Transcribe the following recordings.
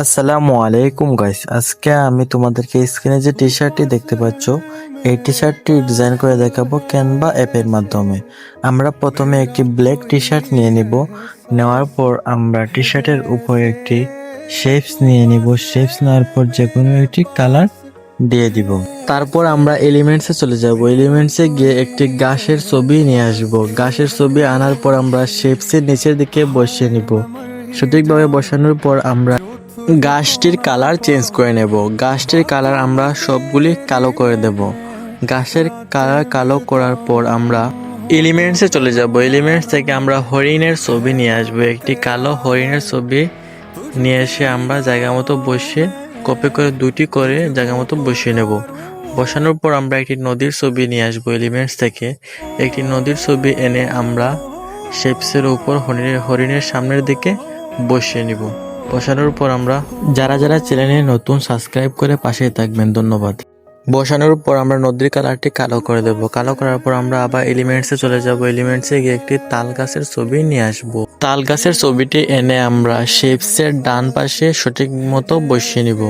আসসালামু আলাইকুম গাইস আজকে আমি তোমাদেরকে স্ক্রিনে যে টি শার্টটি দেখতে পাচ্ছ, এই টি শার্টটি ডিজাইন করে দেখাবো ক্যানভা অ্যাপের মাধ্যমে। আমরা প্রথমে একটি ব্ল্যাক টি শার্ট নিয়ে নিব। নেওয়ার পর আমরা টি শার্টের উপরে একটি শেপস নিয়ে নিব। শেপস নেওয়ার পর যে কোনো একটি কালার দিয়ে দিব। তারপর আমরা এলিমেন্টসে চলে যাব। এলিমেন্টসে গিয়ে একটি গাছের ছবি নিয়ে আসব। গাছের ছবি আনার পর আমরা শেপসের নিচের দিকে বসিয়ে নিব। সঠিকভাবে বসানোর পর আমরা গাছটির কালার চেঞ্জ করে নেব। গাছটির কালার আমরা সবগুলি কালো করে দেব। গাছের কালার কালো করার পর আমরা এলিমেন্টসে চলে যাব। এলিমেন্টস থেকে আমরা হরিণের ছবি নিয়ে আসব। একটি কালো হরিণের ছবি নিয়ে এসে আমরা জায়গা মতো বসে কপি করে দুটি করে জায়গা মতো বসিয়ে নেব। বসানোর পর আমরা একটি নদীর ছবি নিয়ে আসব এলিমেন্টস থেকে। একটি নদীর ছবি এনে আমরা শেপসের উপর হরিণের হরিণের সামনের দিকে বসিয়ে নিব। বসানোর পর আমরা যারা যারা চ্যানেলে নতুন সাবস্ক্রাইব করে পাশে থাকবেন, ধন্যবাদ। বসানোর পর আমরা নদীর কালারটি কালো করে দেব। কালো করার পর আমরা আবার এলিমেন্টসে চলে যাব। এলিমেন্টসে গিয়ে একটি তাল গাছের ছবি নিয়ে আসব। তাল গাছের ছবিটি এনে আমরা শেপসের ডান পাশে সঠিক মতো বসিয়ে নিব,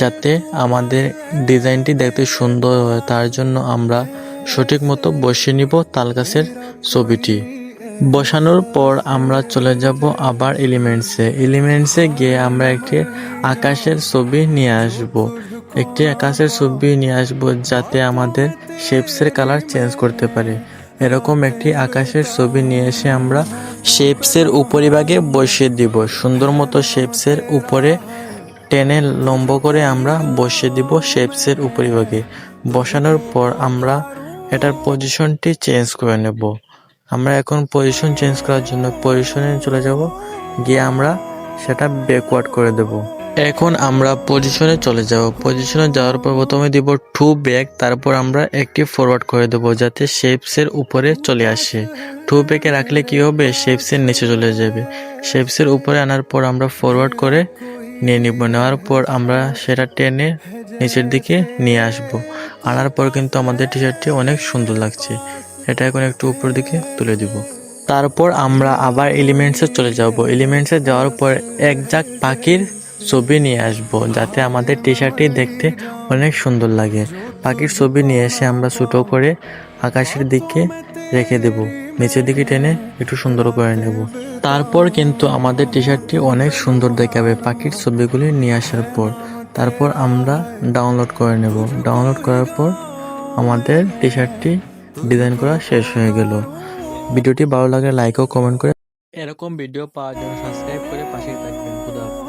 যাতে আমাদের ডিজাইনটি দেখতে সুন্দর হয়। তার জন্য আমরা সঠিক মতো বসিয়ে নিব তাল গাছের ছবিটি। বসানোর পর আমরা চলে যাব আবার এলিমেন্টসে এলিমেন্টসে গিয়ে আমরা একটি আকাশের ছবি নিয়ে আসব। একটি আকাশের ছবি নিয়ে আসব যাতে আমাদের শেপসের কালার চেঞ্জ করতে পারে। এরকম একটি আকাশের ছবি নিয়ে এসে আমরা শেপসের উপরিভাগে বসিয়ে দিব। সুন্দর মতো শেপসের উপরে টেনে লম্ব করে আমরা বসিয়ে দিব শেপসের উপরিভাগে। বসানোর পর আমরা এটার পজিশনটি চেঞ্জ করে নেব। আমরা এখন পজিশন চেঞ্জ করার জন্য পজিশনে চলে যাব। গিয়ে আমরা সেটা ব্যাকওয়ার্ড করে দেব। এখন আমরা পজিশনে চলে যাব। পজিশনে যাওয়ার পর প্রথমে দিব টু ব্যাক তারপর আমরা একটি ফরওয়ার্ড করে দেব যাতে শেপসের উপরে চলে আসে। টু ব্যাকে রাখলে কি হবে? শেপসের নিচে চলে যাবে। শেপসের উপরে আনার পর আমরা ফরওয়ার্ড করে নিয়ে নিব। নেওয়ার পর আমরা সেটা টেনে নিচের দিকে নিয়ে আসব। আনার পর কিন্তু আমাদের টি শার্টটি অনেক সুন্দর লাগছে। এটা এখন একটু উপর দিকে তুলে দিব। তারপর আমরা আবার এলিমেন্টসে চলে যাব। এলিমেন্টসে যাওয়ার পর এক জাক পাখির ছবি নিয়ে আসব, যাতে আমাদের টি শার্টটি দেখতে অনেক সুন্দর লাগে। পাখির ছবি নিয়ে এসে আমরা ছোটো করে আকাশের দিকে রেখে দেব। নিচের দিকে টেনে একটু সুন্দর করে নেব। তারপর কিন্তু আমাদের টি শার্টটি অনেক সুন্দর দেখাবে পাখির ছবিগুলি নিয়ে আসার পর। তারপর আমরা ডাউনলোড করে নেব। ডাউনলোড করার পর আমাদের টি শার্টটি ডিজাইন করা শেষ হয়ে গেল। ভিডিওটি ভালো লাগে লাইক ও কমেন্ট করে এরকম ভিডিও পাওয়ার জন্য সাবস্ক্রাইব করে পাশে থাকবেন।